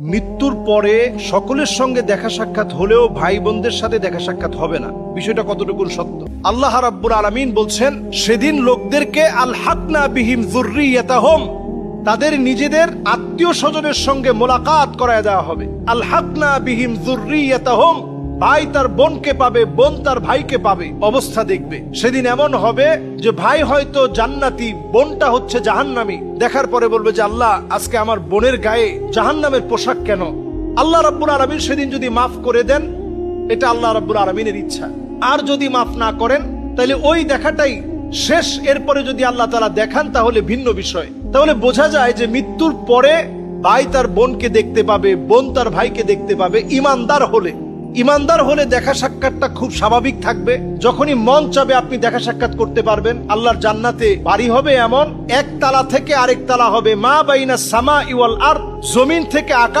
মৃত্যুর পরে সকলের সঙ্গে দেখা সাক্ষাৎ হলেও ভাই বোনদের সাথে দেখা সাক্ষাৎ হবে না। বিষয়টা কতটুকু সত্য? আল্লাহ রাব্বুল আলামিন বলছেন, সেদিন লোকদেরকে আল হাকনা বিহিম হোম তাদের নিজেদের আত্মীয় স্বজনের সঙ্গে মোলাকাত করায় দেওয়া হবে। আল হাকনা বিহিম জুররিয়াতাহুম ভাই তার বোনকে পাবে, বোন তার ভাইকে পাবে। অবস্থা দেখবে। সেদিন এমন হবে যে ভাই হয়তো জান্নাতি, বোনটা হচ্ছে জাহান্নামি। দেখার পরে বলবে যে, আল্লাহ, আজকে আমার বোনের গায়ে জাহান্নামের পোশাক কেন? আল্লাহ রাব্বুল আলমিন সেদিন যদি মাফ করে দেন, এটা আল্লাহ রাব্বুল আলমিনের ইচ্ছা। আর যদি মাফ না করেন, তাহলে ওই দেখাটাই শেষ। এরপরে যদি আল্লাহ তালা দেখান, তাহলে ভিন্ন বিষয়। তাহলে বোঝা যায় যে মৃত্যুর পরে ভাই তার বোনকে দেখতে পাবে, বোন তার ভাইকে দেখতে পাবে, ইমানদার হলে। ইমানদার হলে দেখা সাক্ষাৎটা খুব স্বাভাবিক থাকবে। যখনই মন চাবে আপনি দেখা সাক্ষাৎ করতে পারবেন, আল্লাহর জান্নাতে বাড়ি হবে এমন, এক তালা থেকে আরেক তালা হবে। মা বাইনা সামা ইওয়াল আর জমিন থেকে আকাশ